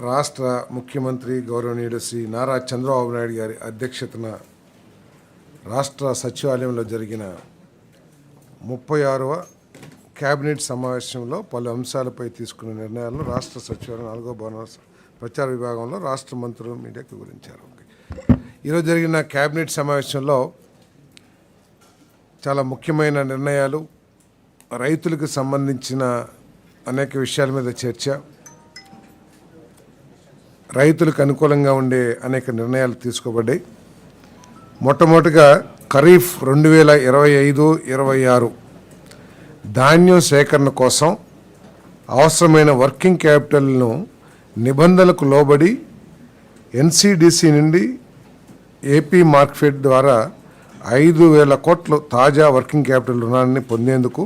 రాష్ట్ర ముఖ్యమంత్రి గౌరవనీయుడు శ్రీ నారా చంద్రబాబు నాయుడు గారి అధ్యక్షతన రాష్ట్ర సచివాలయంలో జరిగిన ముప్పై ఆరవ కేబినెట్ సమావేశంలో పలు అంశాలపై తీసుకున్న నిర్ణయాలను రాష్ట్ర సచివాలయం నాలుగో భవన ప్రచార విభాగంలో రాష్ట్ర మంత్రులు మీడియాకు వివరించారు. ఈరోజు జరిగిన కేబినెట్ సమావేశంలో చాలా ముఖ్యమైన నిర్ణయాలు రైతులకు సంబంధించిన అనేక విషయాల మీద చర్చ రైతులకు అనుకూలంగా ఉండే అనేక నిర్ణయాలు తీసుకోబడ్డాయి. మొట్టమొదటిగా ఖరీఫ్ రెండు వేల ఇరవై ఐదు ఇరవై ఆరు ధాన్యం సేకరణ కోసం అవసరమైన వర్కింగ్ క్యాపిటల్ను నిబంధనలకు లోబడి ఎన్సిడిసి నుండి ఏపీ మార్కెట్ ద్వారా ఐదు వేల కోట్లు తాజా వర్కింగ్ క్యాపిటల్ రుణాన్ని పొందేందుకు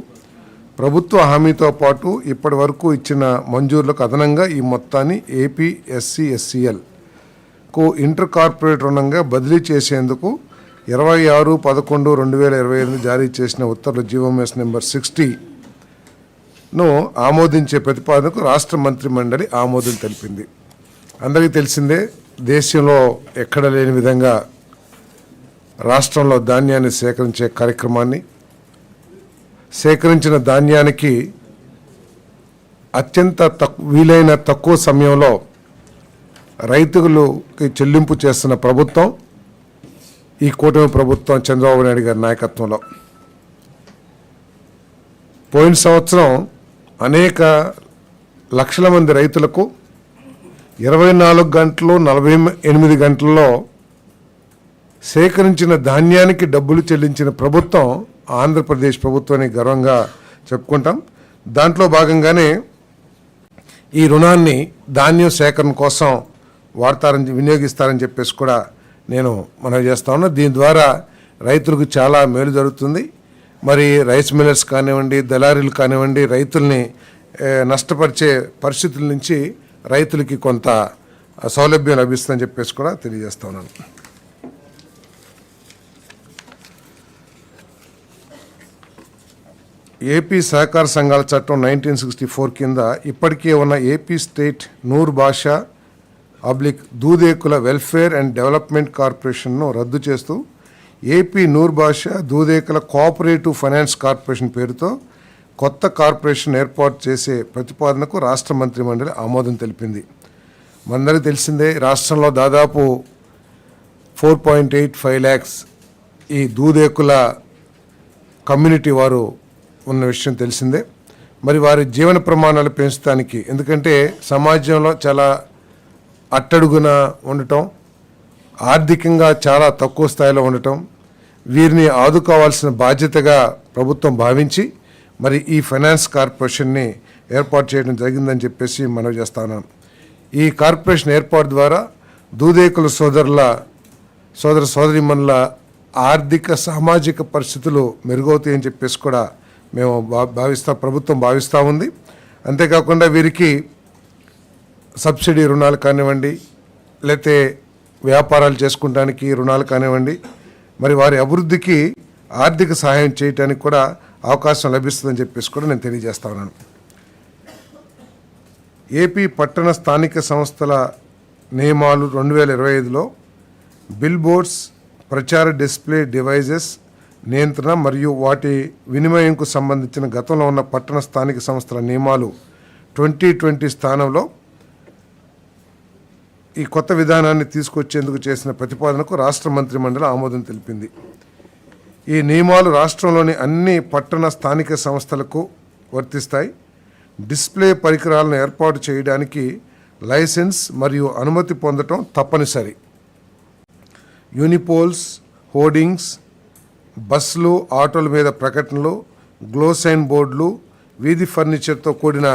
ప్రభుత్వ హామీతో పాటు ఇప్పటి వరకు ఇచ్చిన మంజూరులకు అదనంగా ఈ మొత్తాన్ని ఏపీ ఎస్సీ ఎస్సీఎల్కు ఇంటర్ కార్పొరేట్ రుణంగా బదిలీ చేసేందుకు ఇరవై ఆరు పదకొండు రెండు వేల ఇరవై ఎనిమిది జారీ చేసిన ఉత్తర్వుల జీవోఎస్ నెంబర్ సిక్స్టీను ఆమోదించే ప్రతిపాదనకు రాష్ట్ర మంత్రి మండలి ఆమోదం తెలిపింది. అందరికీ తెలిసిందే దేశంలో ఎక్కడ లేని విధంగా రాష్ట్రంలో ధాన్యాన్ని సేకరించే కార్యక్రమాన్ని సేకరించిన ధాన్యానికి అత్యంత తక్ వీలైన తక్కువ సమయంలో రైతులకి చెల్లింపు చేస్తున్న ప్రభుత్వం ఈ కూటమి ప్రభుత్వం చంద్రబాబు నాయుడు గారి నాయకత్వంలో. పోయిన సంవత్సరం అనేక లక్షల మంది రైతులకు ఇరవై నాలుగు గంటలు నలభై ఎనిమిది గంటల్లో సేకరించిన ధాన్యానికి డబ్బులు చెల్లించిన ప్రభుత్వం ఆంధ్రప్రదేశ్ ప్రభుత్వాన్ని గర్వంగా చెప్పుకుంటాం. దాంట్లో భాగంగానే ఈ రుణాన్ని ధాన్యం సేకరణ కోసం వాడతారని వినియోగిస్తారని చెప్పేసి కూడా నేను మనవి చేస్తా ఉన్నా. దీని ద్వారా రైతులకు చాలా మేలు జరుగుతుంది. మరి రైస్ మిల్లర్స్ కానివ్వండి దళారీలు కానివ్వండి రైతుల్ని నష్టపరిచే పరిస్థితుల నుంచి రైతులకి కొంత సౌలభ్యం లభిస్తుందని చెప్పేసి కూడా తెలియజేస్తా ఉన్నాను. ఏపీ సహకార సంఘాల చట్టం నైన్టీన్ సిక్స్టీ ఫోర్ కింద ఇప్పటికే ఉన్న ఏపీ స్టేట్ నూర్ భాష అబ్లిక్ దూదేకుల వెల్ఫేర్ అండ్ డెవలప్మెంట్ కార్పొరేషన్ను రద్దు చేస్తూ ఏపీ నూర్ భాష దూదేకుల కోఆపరేటివ్ ఫైనాన్స్ కార్పొరేషన్ పేరుతో కొత్త కార్పొరేషన్ ఏర్పాటు చేసే ప్రతిపాదనకు రాష్ట్ర మంత్రి మండలి ఆమోదం తెలిపింది. మనందరికీ తెలిసిందే రాష్ట్రంలో దాదాపు four point eight five lakhs ఈ దూదేకుల కమ్యూనిటీ వారు ఉన్న విషయం తెలిసిందే. మరి వారి జీవన ప్రమాణాలు పెంచడానికి ఎందుకంటే సమాజంలో చాలా అట్టడుగున ఉండటం ఆర్థికంగా చాలా తక్కువ స్థాయిలో ఉండటం వీరిని ఆదుకోవాల్సిన బాధ్యతగా ప్రభుత్వం భావించి మరి ఈ ఫైనాన్స్ కార్పొరేషన్ని ఏర్పాటు చేయడం జరిగిందని చెప్పేసి మనవి చేస్తాను ఈ కార్పొరేషన్ ఏర్పాటు ద్వారా దూదేకుల సోదరుల సోదర సోదరిమణుల ఆర్థిక సామాజిక పరిస్థితులు మెరుగవుతాయని చెప్పేసి కూడా మేము భా భావిస్తా ప్రభుత్వం భావిస్తూ ఉంది. అంతేకాకుండా వీరికి సబ్సిడీ రుణాలు కానివ్వండి లేతే వ్యాపారాలు చేసుకుంటానికి రుణాలు కానివ్వండి మరి వారి అభివృద్ధికి ఆర్థిక సహాయం చేయడానికి కూడా అవకాశం లభిస్తుందని చెప్పేసి కూడా నేను తెలియజేస్తా ఉన్నాను. ఏపీ పట్టణ స్థానిక సంస్థల నియమాలు రెండు వేల ఇరవై ఐదులో బిల్ బోర్డ్స్ ప్రచార డిస్ప్లే డివైజెస్ నియంత్రణ మరియు వాటి వినిమయంకు సంబంధించిన గతంలో ఉన్న పట్టణ స్థానిక సంస్థల నియమాలు ట్వంటీ ట్వంటీ స్థానంలో ఈ కొత్త విధానాన్ని తీసుకొచ్చేందుకు చేసిన ప్రతిపాదనకు రాష్ట్ర మంత్రి మండలి ఆమోదం తెలిపింది. ఈ నియమాలు రాష్ట్రంలోని అన్ని పట్టణ స్థానిక సంస్థలకు వర్తిస్తాయి. డిస్ప్లే పరికరాలను ఏర్పాటు చేయడానికి లైసెన్స్ మరియు అనుమతి పొందటం తప్పనిసరి. యూనిపోల్స్ హోర్డింగ్స్ బస్సులు ఆటోల మీద ప్రకటనలు గ్లోసైన్ బోర్డులు వీధి ఫర్నిచర్తో కూడిన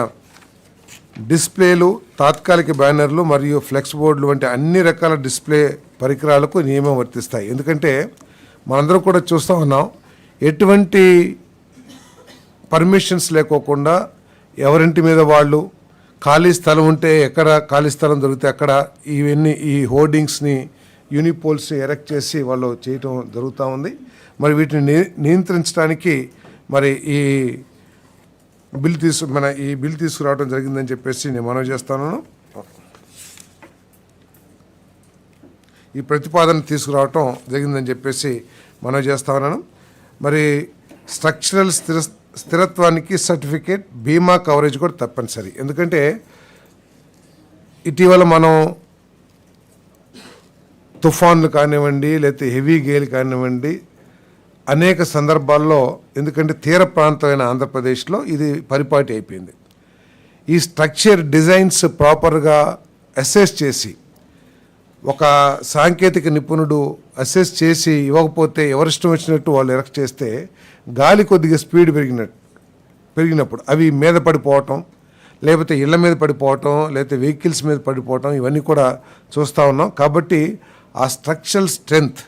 డిస్ప్లేలు తాత్కాలిక బ్యానర్లు మరియు ఫ్లెక్స్ బోర్డులు వంటి అన్ని రకాల డిస్ప్లే పరికరాలకు నియమం వర్తిస్తాయి. ఎందుకంటే మనందరం కూడా చూస్తూ ఉన్నాం ఎటువంటి పర్మిషన్స్ లేకోకుండా ఎవరింటి మీద వాళ్ళు ఖాళీ స్థలం ఉంటే ఎక్కడ ఖాళీ స్థలం దొరికితే అక్కడ ఇవన్నీ ఈ హోర్డింగ్స్ని యూనిపోల్స్ ఎరెక్ట్ చేసి వాళ్ళు చేయటం జరుగుతూ ఉంది. మరి వీటిని నియంత్రించడానికి మరి ఈ బిల్ తీసు మన ఈ బిల్ తీసుకురావడం జరిగిందని చెప్పేసి నేను మనవి చేస్తాను. ఈ ప్రతిపాదన తీసుకురావటం జరిగిందని చెప్పేసి మనవి చేస్తా ఉన్నాను. మరి స్ట్రక్చరల్ స్థిర స్థిరత్వానికి సర్టిఫికేట్ బీమా కవరేజ్ కూడా తప్పనిసరి. ఎందుకంటే ఇటీవల మనం తుఫాన్లు కానివ్వండి లేకపోతే హెవీ గేలు కానివ్వండి అనేక సందర్భాల్లో ఎందుకంటే తీర ప్రాంతమైన ఆంధ్రప్రదేశ్లో ఇది పరిపాటి అయిపోయింది. ఈ స్ట్రక్చర్ డిజైన్స్ ప్రాపర్గా అసెస్ చేసి ఒక సాంకేతిక నిపుణుడు అసెస్ చేసి ఇవ్వకపోతే ఎవరిష్టం వచ్చినట్టు వాళ్ళు ఎరెక్ట్ చేస్తే గాలి కొద్దిగా స్పీడ్ పెరిగినట్టు పెరిగినప్పుడు అవి మీద పడిపోవటం లేకపోతే ఇళ్ళ మీద పడిపోవటం లేకపోతే వెహికల్స్ మీద పడిపోవటం ఇవన్నీ కూడా చూస్తూ ఉన్నాం. కాబట్టి ఆ స్ట్రక్చరల్ స్ట్రెంగ్త్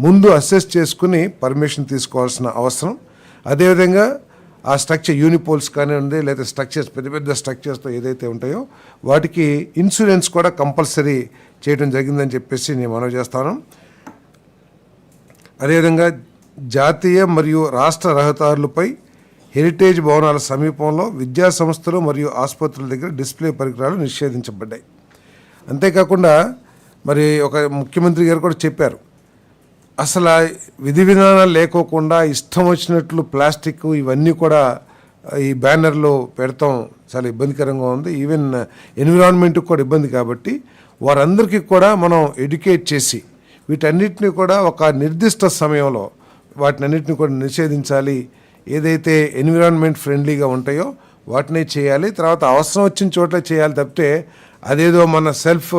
ముందు అసెస్ చేసుకుని పర్మిషన్ తీసుకోవాల్సిన అవసరం. అదేవిధంగా ఆ స్ట్రక్చర్ యూనిపోల్స్ కానివ్వండి లేదా స్ట్రక్చర్స్ పెద్ద పెద్ద స్ట్రక్చర్స్తో ఏదైతే ఉంటాయో వాటికి ఇన్సూరెన్స్ కూడా కంపల్సరీ చేయడం జరిగిందని చెప్పేసి నేను మనవి చేస్తాను. అదేవిధంగా జాతీయ మరియు రాష్ట్ర రహదారులపై హెరిటేజ్ భవనాల సమీపంలో విద్యా సంస్థలు మరియు ఆసుపత్రుల దగ్గర డిస్ప్లే పరికరాలు నిషేధించబడ్డాయి. అంతేకాకుండా మరి ఒక ముఖ్యమంత్రి గారు కూడా చెప్పారు అసలు విధి విధానాలు లేకోకుండా ఇష్టం వచ్చినట్లు ప్లాస్టిక్ ఇవన్నీ కూడా ఈ బ్యానర్లో పెడతాం. చాలా ఇబ్బందికరంగా ఉంది. ఈవెన్ ఎన్విరాన్మెంట్కి కూడా ఇబ్బంది కాబట్టి వారందరికీ కూడా మనం ఎడ్యుకేట్ చేసి వీటన్నిటిని కూడా ఒక నిర్దిష్ట సమయంలో వాటినన్నిటిని కూడా నిషేధించాలి. ఏదైతే ఎన్విరాన్మెంట్ ఫ్రెండ్లీగా ఉంటాయో వాటినే చేయాలి. తర్వాత అవసరం వచ్చిన చోట్ల చేయాలి తప్పితే అదేదో మన సెల్ఫ్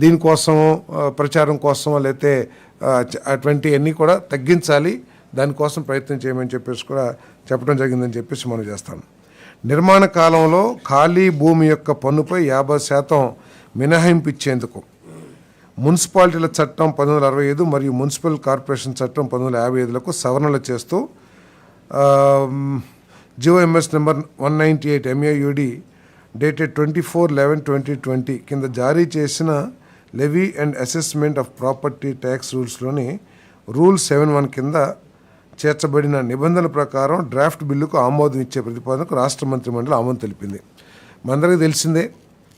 దీనికోసం ప్రచారం కోసం లేకపోతే అటువంటి అన్నీ కూడా తగ్గించాలి. దానికోసం ప్రయత్నం చేయమని చెప్పేసి కూడా చెప్పడం జరిగిందని చెప్పేసి మనం చేస్తాను నిర్మాణ కాలంలో ఖాళీ భూమి యొక్క పన్నుపై యాభై శాతం మినహాయింపు ఇచ్చేందుకు మున్సిపాలిటీల చట్టం పంతొమ్మిది అరవై ఐదు మరియు మున్సిపల్ కార్పొరేషన్ చట్టం పంతొమ్మిది యాభై ఐదులకు సవరణలు చేస్తూ GOMS number one ninety eight MAUD dated twenty four eleven twenty twenty కింద జారీ చేసిన levy and assessment of property tax రూల్స్లోని rule seven one కింద చేర్చబడిన నిబంధనల ప్రకారం డ్రాఫ్ట్ బిల్లుకు ఆమోదం ఇచ్చే ప్రతిపాదనకు రాష్ట్ర మంత్రిమండలి ఆమోదం తెలిపింది. మనందరికీ తెలిసిందే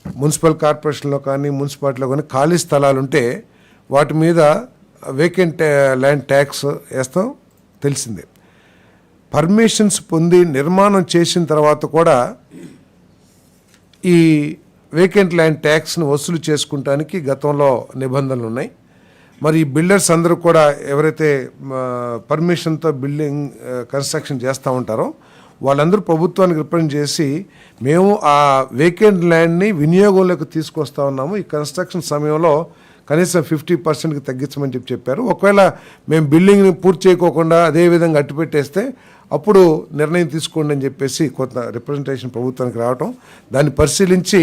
మున్సిపల్ కార్పొరేషన్లో కానీ మున్సిపాలిటీలో కానీ ఖాళీ స్థలాలు ఉంటే వాటి మీద వేకెంట్ ల్యాండ్ ట్యాక్స్ వేస్తాం తెలిసిందే. పర్మిషన్స్ పొంది నిర్మాణం చేసిన తర్వాత కూడా ఈ వేకెంట్ ల్యాండ్ ట్యాక్స్ను వసూలు చేసుకుంటానికి గతంలో నిబంధనలు ఉన్నాయి. మరి ఈ బిల్డర్స్ అందరూ కూడా ఎవరైతే పర్మిషన్తో బిల్డింగ్ కన్స్ట్రక్షన్ చేస్తూ ఉంటారో వాళ్ళందరూ ప్రభుత్వానికి రిప్రజెంట్ చేసి మేము ఆ వేకెంట్ ల్యాండ్ని వినియోగంలోకి తీసుకొస్తా ఉన్నాము. ఈ కన్స్ట్రక్షన్ సమయంలో కనీసం ఫిఫ్టీ పర్సెంట్కి తగ్గించమని చెప్పి చెప్పారు. ఒకవేళ మేము బిల్డింగ్ని పూర్తి చేయకోకుండా అదే విధంగా అట్టుపెట్టేస్తే అప్పుడు నిర్ణయం తీసుకోండి అని చెప్పేసి కొంత రిప్రజెంటేషన్ ప్రభుత్వానికి రావటం దాన్ని పరిశీలించి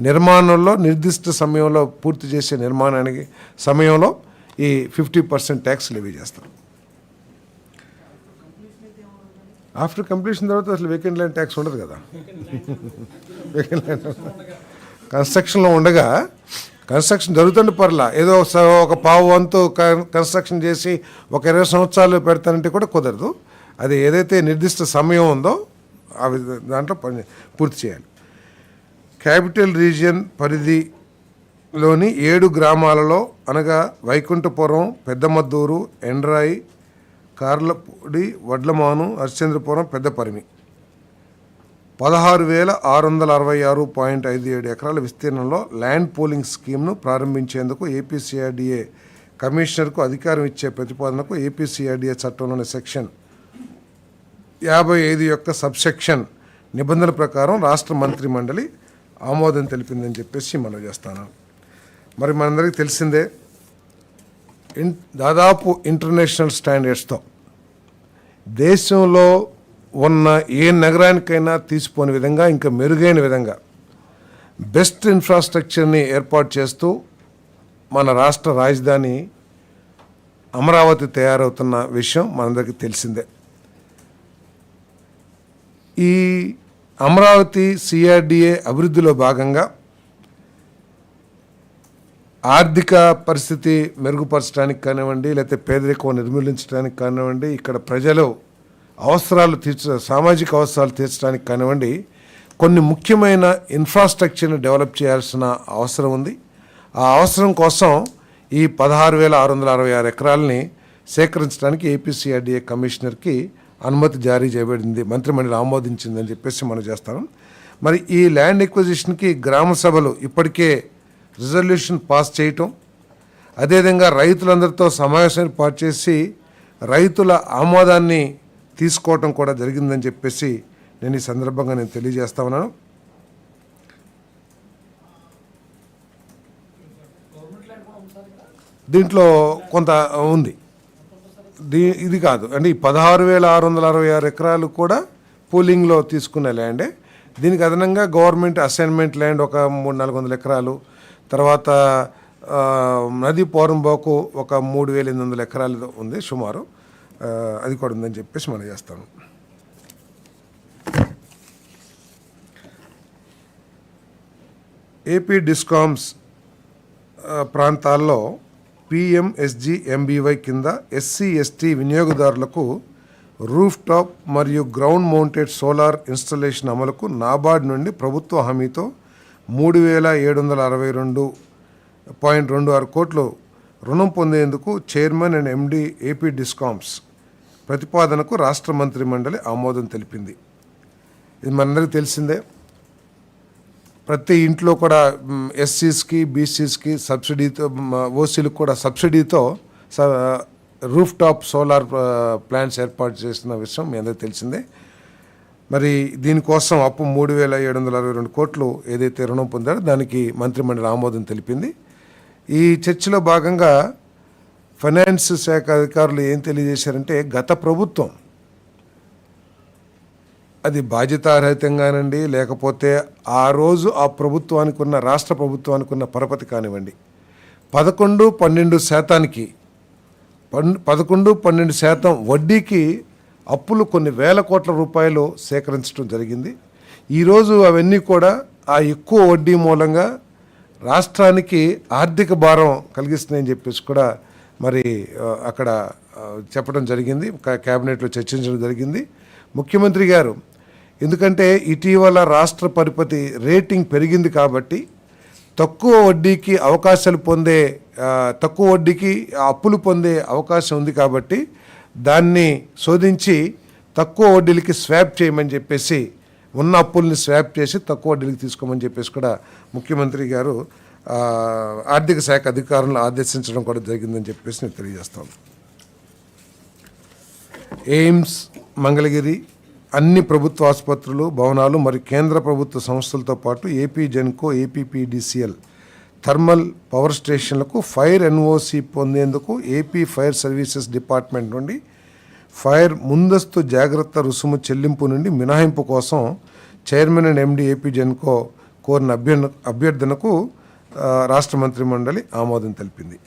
నిర్మాణంలో నిర్దిష్ట సమయంలో పూర్తి చేసే నిర్మాణానికి సమయంలో ఈ ఫిఫ్టీ పర్సెంట్ ట్యాక్స్ లెవీ చేస్తారు. ఆఫ్టర్ కంప్లీషన్ తర్వాత అసలు వేకెంట్ ల్యాండ్ ట్యాక్స్ ఉండదు కదా. వేకెంట్ ల్యాండ్ కన్స్ట్రక్షన్లో ఉండగా కన్స్ట్రక్షన్ జరుగుతుండే పర్లా ఏదో స- ఒక పావు వంతు కన్స్ట్రక్షన్ చేసి ఒక ఇరవై సంవత్సరాలు పెడతానంటే కూడా కుదరదు. అది ఏదైతే నిర్దిష్ట సమయం ఉందో అవి దాంట్లో పని పూర్తి చేయాలి. క్యాపిటల్ రీజియన్ పరిధిలోని ఏడు గ్రామాలలో అనగా వైకుంఠపురం పెద్దమద్దూరు ఎండ్రాయి కార్లపూడి వడ్లమాను హరిశ్చంద్రపురం పెద్దపరిమి. పదహారు వేల ఆరు వందల అరవై ఆరు పాయింట్ ఐదు ఏడు ఎకరాల విస్తీర్ణంలో ల్యాండ్ పోలింగ్ స్కీమ్ను ప్రారంభించేందుకు ఏపీసీఆర్డీఏ కమిషనర్కు అధికారం ఇచ్చే ప్రతిపాదనకు ఏపీసీఆర్డీఏ చట్టంలోని సెక్షన్ యాభై ఐదు యొక్క సబ్సెక్షన్ నిబంధనల ప్రకారం రాష్ట్ర మంత్రి మండలి ఆమోదం తెలిపిందని చెప్పేసి మనం చేస్తాను. మరి మనందరికీ తెలిసిందే ఇన్ దాదాపు ఇంటర్నేషనల్ స్టాండర్డ్స్తో దేశంలో ఉన్న ఏ నగరానికైనా తీసిపోని విధంగా ఇంకా మెరుగైన విధంగా బెస్ట్ ఇన్ఫ్రాస్ట్రక్చర్ని ఏర్పాటు చేస్తూ మన రాష్ట్ర రాజధాని అమరావతి తయారవుతున్న విషయం మనందరికీ తెలిసిందే. ఈ అమరావతి సిఆర్డిఏ అభివృద్ధిలో భాగంగా ఆర్థిక పరిస్థితి మెరుగుపరచడానికి కానివ్వండి లేకపోతే పేదరికం నిర్మూలించడానికి కానివ్వండి ఇక్కడ ప్రజలు అవసరాలు తీర్చ సామాజిక అవసరాలు తీర్చడానికి కానివ్వండి కొన్ని ముఖ్యమైన ఇన్ఫ్రాస్ట్రక్చర్ని డెవలప్ చేయాల్సిన అవసరం ఉంది. ఆ అవసరం కోసం ఈ పదహారు వేల ఆరు వందల అరవై ఆరు ఎకరాలని సేకరించడానికి ఏపీసీఆర్డీఏ కమిషనర్కి అనుమతి జారీ చేయబడింది మంత్రిమండలి ఆమోదించిందని చెప్పేసి మనం చేస్తాం. మరి ఈ ల్యాండ్ ఎక్విజిషన్కి గ్రామ సభలు ఇప్పటికే రిజల్యూషన్ పాస్ చేయటం అదేవిధంగా రైతులందరితో సమావేశం ఏర్పాటు చేసి రైతుల ఆమోదాన్ని తీసుకోవటం కూడా జరిగిందని చెప్పేసి నేను ఈ సందర్భంగా నేను తెలియజేస్తా ఉన్నాను. దీంట్లో కొంత ఉంది. దీ ఇది కాదు. అంటే ఈ పదహారు వేల ఆరు వందల అరవై ఆరు ఎకరాలు కూడా పూలింగ్లో తీసుకున్న ల్యాండే. దీనికి అదనంగా గవర్నమెంట్ అసైన్మెంట్ ల్యాండ్ ఒక మూడు నాలుగు వందల ఎకరాలు తర్వాత నది పోరంబోకు ఒక మూడు వేల ఎనిమిది వందల ఎకరాలు ఉంది సుమారు. అది కూడా ఉందని చెప్పేసి మనం చేస్తాను ఏపీ డిస్కామ్స్ ప్రాంతాల్లో పిఎంఎస్జి ఎంబీవై కింద ఎస్సీ ఎస్టీ వినియోగదారులకు రూఫ్ టాప్ మరియు గ్రౌండ్ మౌంటెడ్ సోలార్ ఇన్స్టలేషన్ అమలుకు నాబార్డ్ నుండి ప్రభుత్వ హామీతో మూడు వేల ఏడు వందల అరవై రెండు పాయింట్ రెండు ఆరు కోట్లు రుణం పొందేందుకు chairman and MD AP discoms ప్రతిపాదనకు రాష్ట్ర మంత్రి మండలి ఆమోదం తెలిపింది. ఇది మనందరికీ తెలిసిందే. ప్రతి ఇంట్లో కూడా ఎస్సీస్కి బీసీస్కి సబ్సిడీతో ఓసీలకు కూడా సబ్సిడీతో రూఫ్ టాప్ సోలార్ ప్లాంట్స్ ఏర్పాటు చేసిన విషయం మీ అందరికీ తెలిసిందే. మరి దీనికోసం అప్పు మూడు వేల ఏడు వందల అరవై రెండు కోట్లు ఏదైతే రుణం పొందారో దానికి మంత్రిమండలి ఆమోదం తెలిపింది. ఈ చర్చలో భాగంగా ఫైనాన్స్ శాఖ అధికారులు ఏం తెలియజేశారంటే గత ప్రభుత్వం అది బాధ్యతారహితంగానండి లేకపోతే ఆ రోజు ఆ ప్రభుత్వానికి ఉన్న రాష్ట్ర ప్రభుత్వానికి ఉన్న పరపతి కానివ్వండి. పదకొండు పన్నెండు శాతానికి పదకొండు పన్నెండు శాతం వడ్డీకి అప్పులు కొన్ని వేల కోట్ల రూపాయలు సేకరించడం జరిగింది. ఈరోజు అవన్నీ కూడా ఆ ఎక్కువ వడ్డీ మూలంగా రాష్ట్రానికి ఆర్థిక భారం కలిగిస్తున్నాయని చెప్పేసి కూడా మరి అక్కడ చెప్పడం జరిగింది. క్యాబినెట్లో చర్చించడం జరిగింది. ముఖ్యమంత్రి గారు ఎందుకంటే ఇటీవల రాష్ట్ర పరిపతి రేటింగ్ పెరిగింది కాబట్టి తక్కువ వడ్డీకి అవకాశాలు పొందే తక్కువ వడ్డీకి అప్పులు పొందే అవకాశం ఉంది కాబట్టి దాన్ని శోధించి తక్కువ వడ్డీలకి స్వాప్ చేయమని చెప్పేసి ఉన్న అప్పుల్ని స్వాప్ చేసి తక్కువ వడ్డీలకి తీసుకోమని చెప్పేసి కూడా ముఖ్యమంత్రి గారు ఆర్థిక శాఖ అధికారులను ఆదేశించడం కూడా జరిగిందని చెప్పేసి నేను తెలియజేస్తాను. ఎయిమ్స్ మంగళగిరి అన్ని ప్రభుత్వ ఆసుపత్రులు భవనాలు మరియు కేంద్ర ప్రభుత్వ సంస్థలతో పాటు AP Genco APPDCL thermal power స్టేషన్లకు ఫైర్ ఎన్ఓసి పొందేందుకు ఏపీ ఫైర్ సర్వీసెస్ డిపార్ట్మెంట్ నుండి ఫైర్ ముందస్తు జాగ్రత్త రుసుము చెల్లింపు నుండి మినహాయింపు కోసం chairman and MD AP Genco కోరిన అభ్యర్థన అభ్యర్థనకు రాష్ట్ర మంత్రి మండలి ఆమోదం తెలిపింది.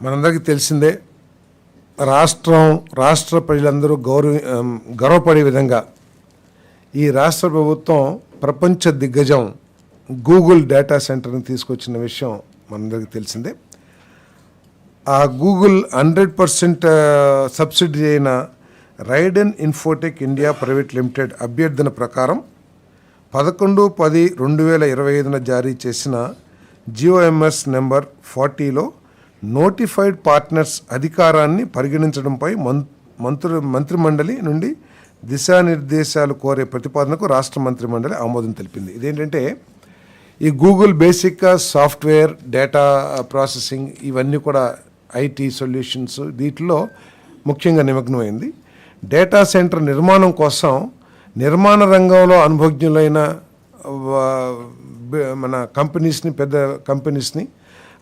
మనందరికీ తెలిసిందే రాష్ట్రం రాష్ట్ర ప్రజలందరూ గౌరవ గర్వపడే విధంగా ఈ రాష్ట్ర ప్రభుత్వం ప్రపంచ దిగ్గజం గూగుల్ డేటా సెంటర్ని తీసుకొచ్చిన విషయం మనందరికీ తెలిసిందే. ఆ గూగుల్ హండ్రెడ్ పర్సెంట్ సబ్సిడీ అయిన Raiden Infotech India private limited అభ్యర్థన ప్రకారం పదకొండు పది రెండు వేల ఇరవై ఐదున జారీ చేసిన జియోఎంఎస్ నెంబర్ ఫార్టీలో నోటిఫైడ్ పార్ట్నర్స్ అధికారాన్ని పరిగణించడంపై మం మంత్రి మంత్రిమండలి నుండి దిశానిర్దేశాలు కోరే ప్రతిపాదనకు రాష్ట్ర మంత్రిమండలి ఆమోదం తెలిపింది. ఇదేంటంటే ఈ గూగుల్ బేసిక్గా సాఫ్ట్వేర్ డేటా ప్రాసెసింగ్ ఇవన్నీ కూడా ఐటీ సొల్యూషన్స్ వీటిలో ముఖ్యంగా నిమగ్నమైంది. డేటా సెంటర్ నిర్మాణం కోసం నిర్మాణ రంగంలో అనుభవజ్ఞులైన మన కంపెనీస్ని పెద్ద కంపెనీస్ని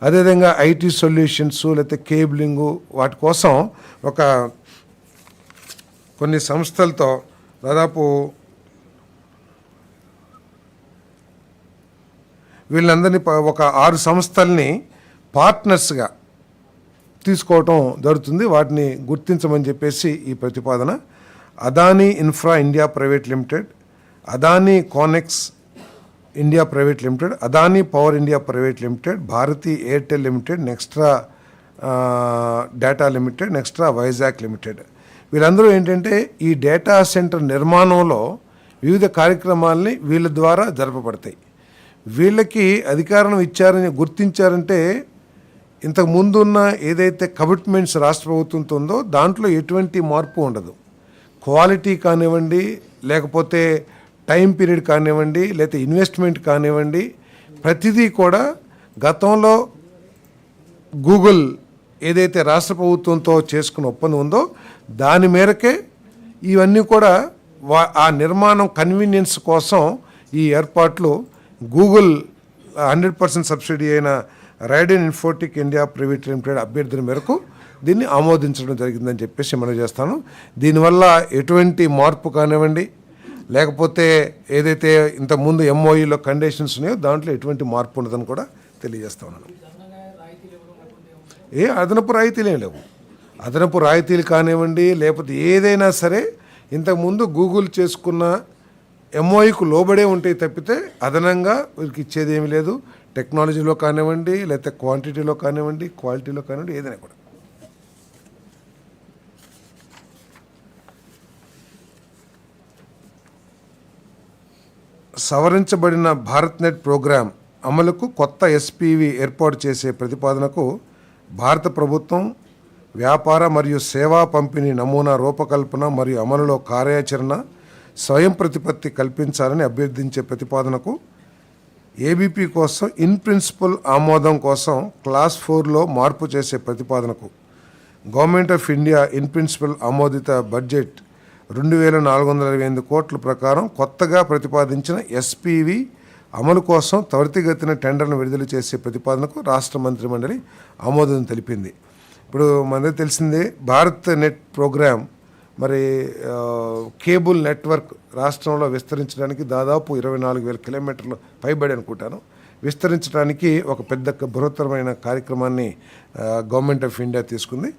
అదేవిధంగా ఐటీ సొల్యూషన్స్ లేకపోతే కేబులింగు వాటి కోసం ఒక కొన్ని సంస్థలతో దాదాపు వీళ్ళందరినీ ప- ఒక ఆరు సంస్థల్ని పార్ట్నర్స్గా తీసుకోవటం జరుగుతుంది. వాటిని గుర్తించమని చెప్పేసి ఈ ప్రతిపాదన. Adani infra India private limited Adani ConneX India private limited Adani power India private limited Bharti Airtel limited Nextra data limited Nextra Vizag limited వీళ్ళందరూ ఏంటంటే ఈ డేటా సెంటర్ నిర్మాణంలో వివిధ కార్యక్రమాల్ని వీళ్ళ ద్వారా జరపబడతాయి. వీళ్ళకి అధికారం ఇచ్చారని గుర్తించారంటే ఇంతకు ముందున్న ఏదైతే కమిట్మెంట్స్ రాష్ట్ర ప్రభుత్వంతో ఉందో దాంట్లో ఎటువంటి మార్పు ఉండదు. క్వాలిటీ కానివ్వండి లేకపోతే టైం పీరియడ్ కానివ్వండి లేకపోతే ఇన్వెస్ట్మెంట్ కానివ్వండి ప్రతిదీ కూడా గతంలో గూగుల్ ఏదైతే రాష్ట్ర ప్రభుత్వంతో చేసుకున్న ఒప్పందం ఉందో దాని మేరకే ఇవన్నీ కూడా వా ఆ నిర్మాణం కన్వీనియన్స్ కోసం ఈ ఏర్పాట్లు గూగుల్ హండ్రెడ్ పర్సెంట్ సబ్సిడీ అయిన Raiden Infotech India private limited అభ్యర్థుల మేరకు దీన్ని ఆమోదించడం జరిగిందని చెప్పేసి మనం చేస్తాను. దీనివల్ల ఎటువంటి మార్పు కానివ్వండి లేకపోతే ఏదైతే ఇంతకుముందు ఎంఓఈలో కండిషన్స్ ఉన్నాయో దాంట్లో ఎటువంటి మార్పు ఉండదని కూడా తెలియజేస్తా ఉన్నాను. ఏ అదనపు రాయితీలు ఏం లేవు. అదనపు రాయితీలు కానివ్వండి లేకపోతే ఏదైనా సరే ఇంతకుముందు గూగుల్ చేసుకున్న ఎంఓఈకు లోబడే ఉంటాయి తప్పితే అదనంగా వీరికి ఇచ్చేది ఏమీ లేదు. టెక్నాలజీలో కానివ్వండి లేకపోతే క్వాంటిటీలో కానివ్వండి క్వాలిటీలో కానివ్వండి ఏదైనా కూడా. సవరించబడిన భారత్ నెట్ ప్రోగ్రాం అమలుకు కొత్త ఎస్పీవి ఏర్పాటు చేసే ప్రతిపాదనకు భారత ప్రభుత్వం వ్యాపార మరియు సేవా పంపిణీ నమూనా రూపకల్పన మరియు అమలులో కార్యాచరణ స్వయం ప్రతిపత్తి కల్పించాలని అభ్యర్థించే ప్రతిపాదనకు ఏబీపీ కోసం ఇన్ ప్రిన్సిపల్ ఆమోదం కోసం క్లాస్ ఫోర్లో మార్పు చేసే ప్రతిపాదనకు government of India in principle ఆమోదిత బడ్జెట్ రెండు వేల నాలుగు వందల ఇరవై ఎనిమిది కోట్ల ప్రకారం కొత్తగా ప్రతిపాదించిన ఎస్పీవి అమలు కోసం త్వరితగతిన టెండర్ను విడుదల చేసే ప్రతిపాదనకు రాష్ట్ర మంత్రిమండలి ఆమోదం తెలిపింది. ఇప్పుడు మనకు తెలిసిందే భారత్ నెట్ ప్రోగ్రామ్ మరి కేబుల్ నెట్వర్క్ రాష్ట్రంలో విస్తరించడానికి దాదాపు ఇరవై నాలుగు వేల కిలోమీటర్లు పైబడి అనుకుంటాను. విస్తరించడానికి ఒక పెద్ద బృహత్తరమైన కార్యక్రమాన్ని గవర్నమెంట్ ఆఫ్ ఇండియా తీసుకుంది.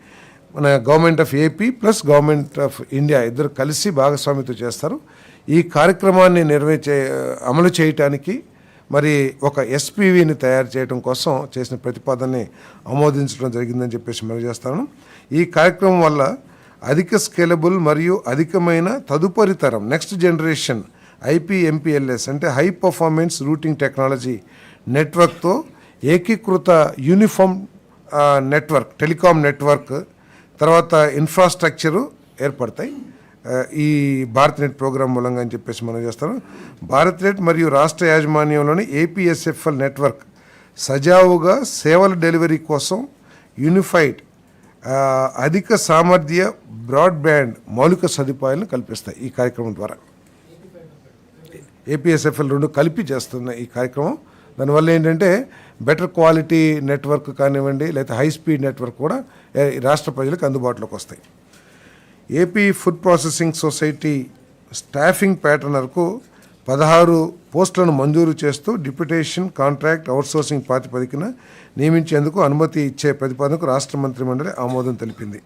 మన government of AP plus government of India ఇద్దరు కలిసి భాగస్వామ్యత చేస్తారు. ఈ కార్యక్రమాన్ని నిర్వహించే అమలు చేయటానికి మరి ఒక ఎస్పీవీని తయారు చేయడం కోసం చేసిన ప్రతిపాదనని ఆమోదించడం జరిగిందని చెప్పేసి మనం చేస్తాను. ఈ కార్యక్రమం వల్ల అధిక స్కేలబుల్ మరియు అధికమైన తదుపరి తరం నెక్స్ట్ జనరేషన్ ఐపీఎంపీఎల్ఎస్ అంటే హై పర్ఫార్మెన్స్ రూటింగ్ టెక్నాలజీ నెట్వర్క్తో ఏకీకృత యూనిఫామ్ నెట్వర్క్ టెలికాం నెట్వర్క్ తర్వాత ఇన్ఫ్రాస్ట్రక్చరు ఏర్పడతాయి. ఈ భారత్ నెట్ ప్రోగ్రాం మూలంగా అని చెప్పేసి మనం చేస్తాను. భారత్ నెట్ మరియు రాష్ట్ర యాజమాన్యంలోని ఏపీఎస్ఎఫ్ఎల్ నెట్వర్క్ సజావుగా సేవల డెలివరీ కోసం యూనిఫైడ్ అధిక సామర్థ్య బ్రాడ్బ్యాండ్ మౌలిక సదుపాయాలను కల్పిస్తాయి ఈ కార్యక్రమం ద్వారా. ఏపీఎస్ఎఫ్ఎల్ రెండు కలిపి చేస్తున్న ఈ కార్యక్రమం దానివల్ల ఏంటంటే బెటర్ క్వాలిటీ నెట్వర్క్ కానివ్వండి లేకపోతే హై స్పీడ్ నెట్వర్క్ కూడా రాష్ట్ర ప్రజలకు అందుబాటులోకి వస్తాయి. AP food processing society staffing ప్యాటర్నర్కు పదహారు పోస్టులను మంజూరు చేస్తూ డిప్యుటేషన్ కాంట్రాక్ట్ అవుట్సోర్సింగ్ ప్రాతిపదికన నియమించేందుకు అనుమతి ఇచ్చే ప్రతిపాదనకు రాష్ట్ర మంత్రిమండలి ఆమోదం తెలిపింది.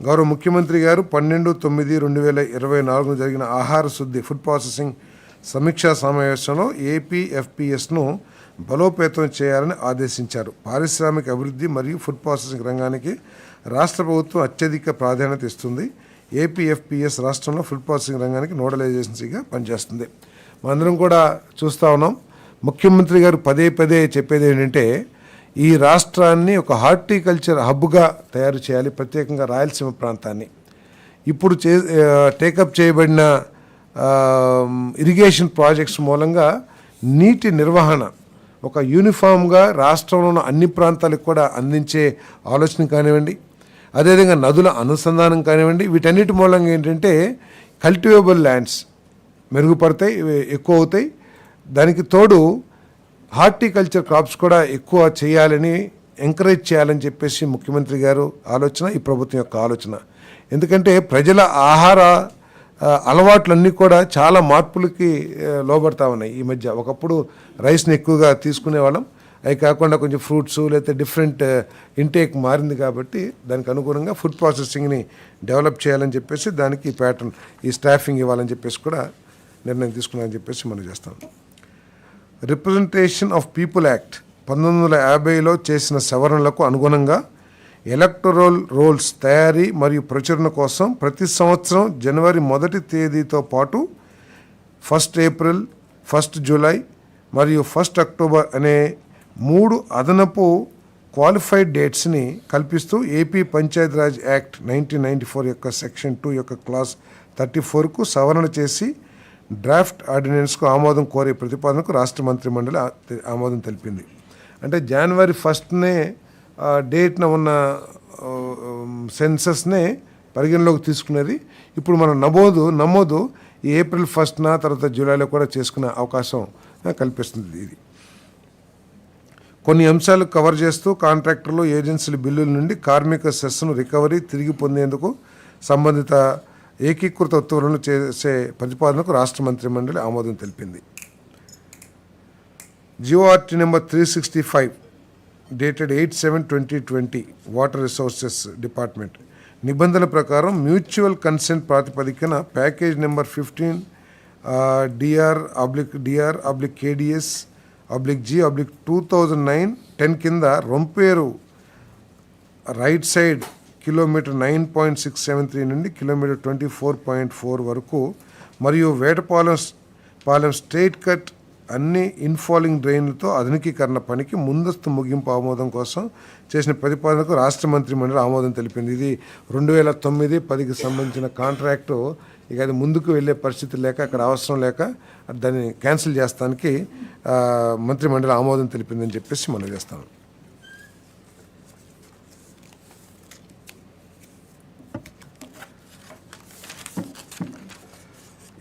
గౌరవ ముఖ్యమంత్రి గారు పన్నెండు తొమ్మిది రెండు వేల ఇరవై నాలుగున జరిగిన ఆహార శుద్ధి ఫుడ్ ప్రాసెసింగ్ సమీక్షా సమావేశంలో ఏపీఎఫ్పిఎస్ను బలోపేతం చేయాలని ఆదేశించారు. పారిశ్రామిక అభివృద్ధి మరియు ఫుడ్ ప్రాసెసింగ్ రంగానికి రాష్ట్ర ప్రభుత్వం అత్యధిక ప్రాధాన్యత ఇస్తుంది. ఏపీఎఫ్పిఎస్ రాష్ట్రంలో ఫుడ్ ప్రాసెసింగ్ రంగానికి నోడల్ ఏజెన్సీగా పనిచేస్తుంది. మనందరం కూడా చూస్తూ ఉన్నాం. ముఖ్యమంత్రి గారు పదే పదే చెప్పేది ఏంటంటే ఈ రాష్ట్రాన్ని ఒక హార్టికల్చర్ హబ్గా తయారు చేయాలి ప్రత్యేకంగా రాయలసీమ ప్రాంతాన్ని. ఇప్పుడు చే టేకప్ చేయబడిన ఇరిగేషన్ ప్రాజెక్ట్స్ మూలంగా నీటి నిర్వహణ ఒక యూనిఫామ్గా రాష్ట్రంలో ఉన్న అన్ని ప్రాంతాలకు కూడా అందించే ఆలోచన కానివ్వండి అదేవిధంగా నదుల అనుసంధానం కానివ్వండి వీటన్నిటి మూలంగా ఏంటంటే కల్టివేబుల్ ల్యాండ్స్ మెరుగుపడతాయి ఇవి ఎక్కువ అవుతాయి. దానికి తోడు హార్టికల్చర్ క్రాప్స్ కూడా ఎక్కువ చేయాలని ఎంకరేజ్ చేయాలని చెప్పేసి ముఖ్యమంత్రి గారు ఆలోచన ఈ ప్రభుత్వం యొక్క ఆలోచన. ఎందుకంటే ప్రజల ఆహార అలవాట్లన్నీ కూడా చాలా మార్పులకి లోబడతా ఉన్నాయి ఈ మధ్య. ఒకప్పుడు రైస్ని ఎక్కువగా తీసుకునేవాళ్ళం. అవి కాకుండా కొంచెం ఫ్రూట్స్ లేకపోతే డిఫరెంట్ ఇంటేక్ మారింది కాబట్టి దానికి అనుగుణంగా ఫుడ్ ప్రాసెసింగ్ని డెవలప్ చేయాలని చెప్పేసి దానికి ఈ ప్యాటర్న్ ఈ స్టాఫింగ్ ఇవ్వాలని చెప్పేసి కూడా నిర్ణయం తీసుకున్నామని చెప్పేసి మనం చేస్తాం. రిప్రజెంటేషన్ ఆఫ్ పీపుల్ యాక్ట్ పంతొమ్మిది వందల యాభైలో చేసిన సవరణలకు అనుగుణంగా ఎలక్టరల్ రోల్స్ తయారీ మరియు ప్రచురణ కోసం ప్రతి సంవత్సరం జనవరి మొదటి తేదీతో పాటు ఫస్ట్ ఏప్రిల్ ఫస్ట్ జూలై మరియు ఫస్ట్ అక్టోబర్ అనే మూడు అదనపు క్వాలిఫైడ్ డేట్స్ని కల్పిస్తూ AP Panchayati Raj act nineteen ninety four యొక్క సెక్షన్ టూ యొక్క క్లాస్ థర్టీ ఫోర్కు సవరణ చేసి డ్రాఫ్ట్ ఆర్డినెన్స్కు ఆమోదం కోరే ప్రతిపాదనకు రాష్ట్ర మంత్రి మండలి ఆమోదం తెలిపింది. అంటే జనవరి ఫస్ట్నే డేట్న ఉన్న సెన్సస్నే పరిగణలోకి తీసుకునేది. ఇప్పుడు మన నమోదు నమోదు ఈ ఏప్రిల్ ఫస్ట్న తర్వాత జూలైలో కూడా చేసుకునే అవకాశం కల్పిస్తుంది ఇది. కొన్ని అంశాలు కవర్ చేస్తూ కాంట్రాక్టర్లు ఏజెన్సీల బిల్లుల నుండి కార్మిక సెస్ను రికవరీ తిరిగి పొందేందుకు సంబంధిత ఏకీకృత ఉత్తర్వులను చేసే ప్రతిపాదనకు రాష్ట్ర మంత్రి మండలి ఆమోదం తెలిపింది. GORT number three sixty five dated eight seven twenty twenty water resources department నిబంధనల ప్రకారం మ్యూచువల్ కన్సెంట్ ప్రాతిపదికన package number fifteen DR oblique DR oblique KDS oblique G oblique two thousand nine ten కింద Romperu right side kilometre nine point six seven three నుండి kilometre twenty four point four వరకు మరియు Vetapalem Palem straight cut అన్ని ఇన్ఫాలింగ్ డ్రైన్లతో ఆధునికీకరణ పనికి ముందస్తు ముగింపు ఆమోదం కోసం చేసిన ప్రతిపాదనకు రాష్ట్ర మంత్రి మండలి ఆమోదం తెలిపింది. ఇది రెండు వేల తొమ్మిది పదికి సంబంధించిన కాంట్రాక్టు. ఇక అది ముందుకు వెళ్ళే పరిస్థితి లేక అక్కడ అవసరం లేక దాన్ని క్యాన్సిల్ చేస్తానికి మంత్రిమండలి మంత్రి ఆమోదం తెలిపిందని చెప్పేసి మనం చేస్తాం.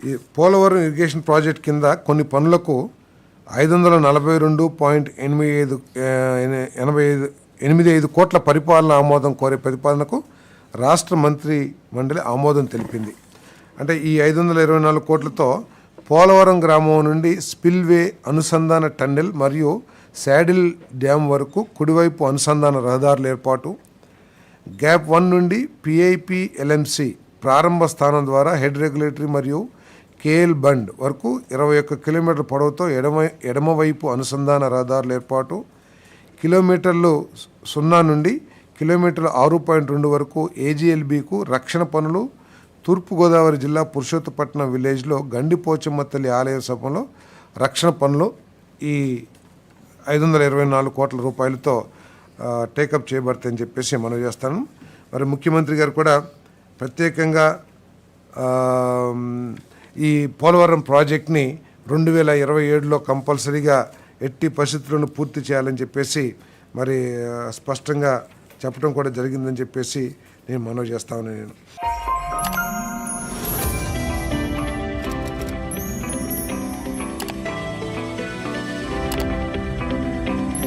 ఈ పోలవరం ఇరిగేషన్ ప్రాజెక్ట్ కింద కొన్ని పనులకు ఐదు వందల నలభై రెండు పాయింట్ ఎనిమిది ఐదు ఎనభై ఐదు ఎనిమిది ఐదు కోట్ల పరిపాలన ఆమోదం కోరే ప్రతిపాదనకు రాష్ట్ర మంత్రి మండలి ఆమోదం తెలిపింది. అంటే ఈ ఐదు వందల ఇరవై నాలుగు కోట్లతో పోలవరం గ్రామం నుండి స్పిల్వే అనుసంధాన టన్నెల్ మరియు శాడిల్ డ్యామ్ వరకు కుడివైపు అనుసంధాన రహదారుల ఏర్పాటు గ్యాప్ వన్ నుండి పిఐపి ఎల్ఎంసి ప్రారంభ స్థానం ద్వారా హెడ్ రెగ్యులేటరీ మరియు కేఎల్ బండ్ వరకు ఇరవై ఒక్క కిలోమీటర్ల పొడవుతో ఎడమ ఎడమవైపు అనుసంధాన రహదారుల ఏర్పాటు. కిలోమీటర్లు సున్నా నుండి కిలోమీటర్లు ఆరు పాయింట్ రెండు వరకు ఏజీఎల్బీకు రక్షణ పనులు. తూర్పుగోదావరి జిల్లా పురుషోత్తపట్నం విలేజ్లో గండిపోచమ్మ తల్లి ఆలయ సభలో రక్షణ పనులు. ఈ ఐదు వందల ఇరవై నాలుగు కోట్ల రూపాయలతో టేకప్ చేయబడతాయని చెప్పేసి మనం చేస్తాను. మరి ముఖ్యమంత్రి గారు కూడా ప్రత్యేకంగా ఈ పోలవరం ప్రాజెక్ట్ని రెండు వేల ఇరవై ఏడులో కంపల్సరీగా ఎట్టి పరిస్థితులను పూర్తి చేయాలని చెప్పేసి మరి స్పష్టంగా చెప్పడం కూడా జరిగిందని చెప్పేసి నేను మనవి చేస్తాను నేను.